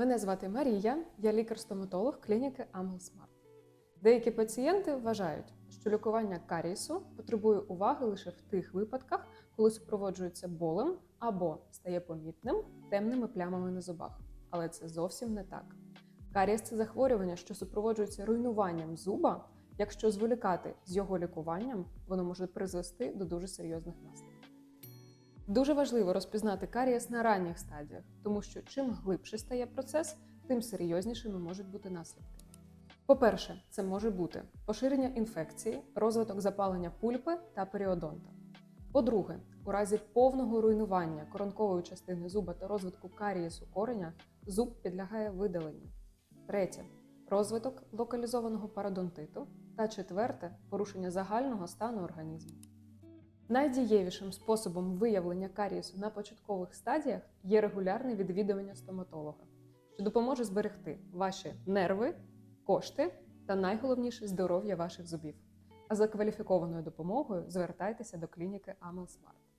Мене звати Марія, я лікар-стоматолог клініки Амелсмарт. Деякі пацієнти вважають, що лікування карієсу потребує уваги лише в тих випадках, коли супроводжується болем або стає помітним темними плямами на зубах. Але це зовсім не так. Карієс – це захворювання, що супроводжується руйнуванням зуба. Якщо зволікати з його лікуванням, воно може призвести до дуже серйозних наслідків. Дуже важливо розпізнати карієс на ранніх стадіях, тому що чим глибше стає процес, тим серйознішими можуть бути наслідки. По-перше, це може бути поширення інфекції, розвиток запалення пульпи та періодонта. По-друге, у разі повного руйнування коронкової частини зуба та розвитку карієсу кореня зуб підлягає видаленню. Третє розвиток локалізованого пародонтиту. Та четверте порушення загального стану організму. Найдієвішим способом виявлення карієсу на початкових стадіях є регулярне відвідування стоматолога, що допоможе зберегти ваші нерви, кошти та найголовніше здоров'я ваших зубів. А за кваліфікованою допомогою звертайтеся до клініки Амелсмарт.